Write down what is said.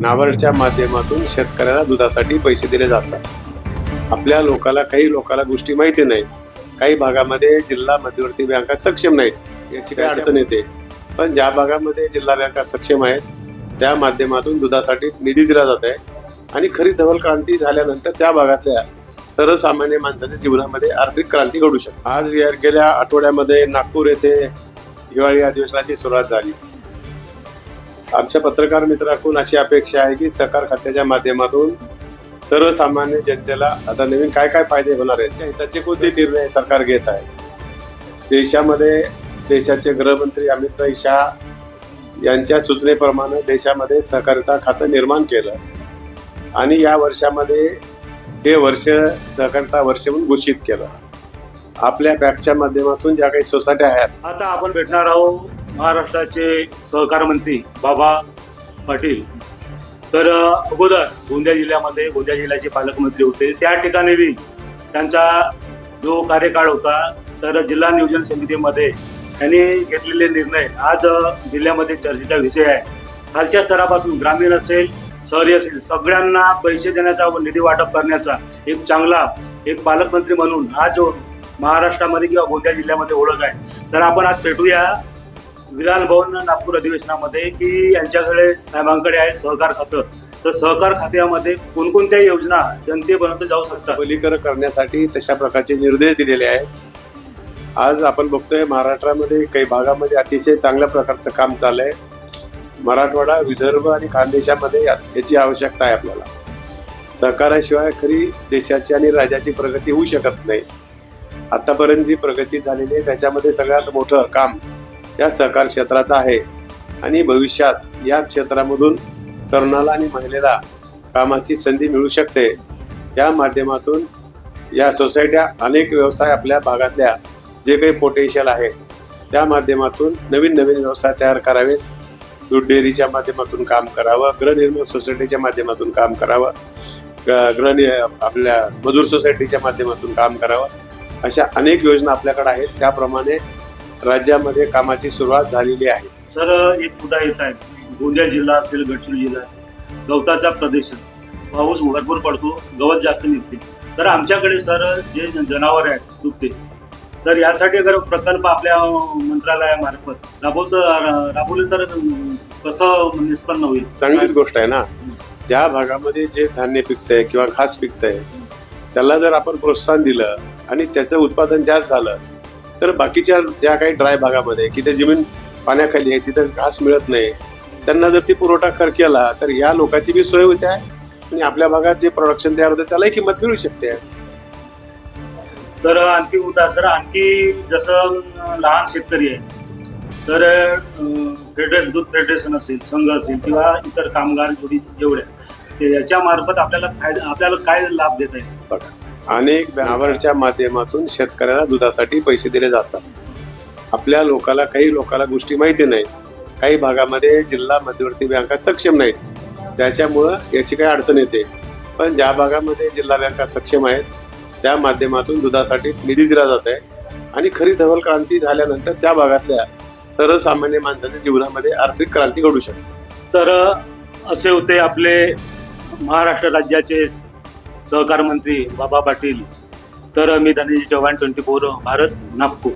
नावरच्या माध्यमातून शेतकऱ्याला दुधासाठी पैसे दिले जातात. आपल्या लोकाला काही लोकाला गोष्टी माहिती नाही काही भागामध्ये जिल्हा मध्यवर्ती बँका सक्षम नाहीत. याची काही अडचण येते. पण ज्या भागामध्ये जिल्हा बँका सक्षम आहेत त्या माध्यमातून दुधासाठी निधी दिला जात आहे. आणि खरी धवल क्रांती झाल्यानंतर त्या भागातल्या सर्वसामान्य माणसाच्या जीवनामध्ये आर्थिक क्रांती घडू शकते. आज गेल्या आठवड्यामध्ये नागपूर येथे हिवाळी अधिवेशनाची सुरुवात झाली. आमच्या पत्रकार मित्राकडून अशी अपेक्षा आहे की सहकार खात्याच्या माध्यमातून सर्वसामान्य जनतेला आता नवीन काय काय फायदे होणार आहेत हिताचे कोणते निर्णय सरकार घेत आहे? देशामध्ये देशाचे गृहमंत्री अमित भाई शहा यांच्या सूचनेप्रमाणे देशामध्ये सहकारिता खातं निर्माण केलं आणि या वर्षामध्ये हे वर्ष सहकारिता वर्ष म्हणून घोषित केलं. आपल्या बँकच्या माध्यमातून ज्या काही सोसायट्या आहेत आता आपण भेटणार आहोत महाराष्ट्राचे सहकार मंत्री बाबा पाटील. तर अगोदर गोंदिया जिल्ह्यामध्ये गोंदिया जिल्ह्याचे पालकमंत्री होते. त्या ठिकाणी बी त्यांचा जो कार्यकाळ होता तर जिल्हा नियोजन समितीमध्ये त्यांनी घेतलेले निर्णय आज जिल्ह्यामध्ये चर्चेचा विषय आहे. खालच्या स्तरापासून ग्रामीण असेल शहरी असेल सगळ्यांना पैसे देण्याचा व निधी वाटप करण्याचा एक चांगला एक पालकमंत्री म्हणून आज जो महाराष्ट्रामध्ये किंवा गोंदिया जिल्ह्यामध्ये ओळख आहे. तर आपण आज भेटूया. विधान भवन नागपूर अधिवेशनामध्ये की यांच्याकडे साहेबांकडे आहे सहकार खातं. तर सहकार खात्यामध्ये कोणकोणत्या योजना जनतेपर्यंत जाऊ शकतात. सबलीकरण करण्यासाठी तशा प्रकारचे निर्देश दिलेले आहेत. आज आपण बघतोय महाराष्ट्रामध्ये काही भागामध्ये अतिशय चांगल्या प्रकारचं काम चाललंय. मराठवाडा विदर्भ आणि खानदेशामध्ये याची आवश्यकता आहे आपल्याला. सहकाराशिवाय खरी देशाची आणि राज्याची प्रगती होऊ शकत नाही. आतापर्यंत जी प्रगती झालेली आहे त्याच्यामध्ये सगळ्यात मोठं काम या सहकार क्षेत्राचा आहे. आणि भविष्यात या क्षेत्रामधून तरुणाला आणि महिलेला कामाची संधी मिळू शकते. या माध्यमातून या सोसायट्या अनेक व्यवसाय आपल्या भागातल्या जे काही पोटेन्शियल आहे त्या माध्यमातून नवीन नवीन व्यवसाय तयार करावेत. दूध डेअरीच्या माध्यमातून काम करावं गृहनिर्माण सोसायटीच्या माध्यमातून काम करावं ग- गृहनि आपल्या मजूर सोसायटीच्या माध्यमातून काम करावं अशा अनेक योजना आपल्याकडे आहेत. त्याप्रमाणे राज्यामध्ये कामाची सुरुवात झालेली आहे. सर एक मुद्दा येत आहे. गोंदिया जिल्हा असेल गडचिरोली जिल्हा असेल गवताचा प्रदेश. पाऊस भरपूर पडतो गवत जास्त निघते. तर आमच्याकडे सर जे जनावर आहेत दुभते तर यासाठी अगर प्रकल्प आपल्या मंत्रालयामार्फत राबवत राबवले तर कसं निष्पन्न होईल? चांगलीच गोष्ट आहे ना. ज्या भागामध्ये जे धान्य पिकतंय किंवा घास पिकतंय त्याला जर आपण प्रोत्साहन दिलं आणि त्याचं उत्पादन जास्त झालं तर बाकीच्या ज्या काही ड्राय भागामध्ये की ते जमीन पाण्याखाली आहे तिथं घास मिळत नाही त्यांना जर ती पुरवठा कर केला तर या लोकांची बी सोय होते आहे आणि आपल्या भागात जे प्रोडक्शन तयार होते त्यालाही किंमत मिळू शकते. तर आणखी मुद्दा सर आणखी जसं लहान शेतकरी आहे तर फेडरेशन दूध फेडरेशन असेल संघ असेल किंवा इतर कामगार जोडी जेवढे ते याच्या मार्फत आपल्याला फायदा आपल्याला काय लाभ देत आहे अनेक बॅनरच्या माध्यमातून शेतकऱ्याला दुधासाठी पैसे दिले जातात. आपल्या लोकाला काही लोकाला गोष्टी माहिती नाही काही भागामध्ये जिल्हा मध्यवर्ती बँका सक्षम नाहीत. त्याच्यामुळं याची काही अडचण येते. पण ज्या भागामध्ये जिल्हा बँका सक्षम आहेत त्या माध्यमातून दुधासाठी निधी दिला जात आहे आणि खरी धवल क्रांती झाल्यानंतर त्या भागातल्या सर्वसामान्य माणसाच्या जीवनामध्ये आर्थिक क्रांती घडू शकते. तर असे होते आपले महाराष्ट्र राज्याचे सहकार मंत्री बाबा पाटील तर मी धनंजय चव्हाण ट्वेंटी फोर भारत नागपूर.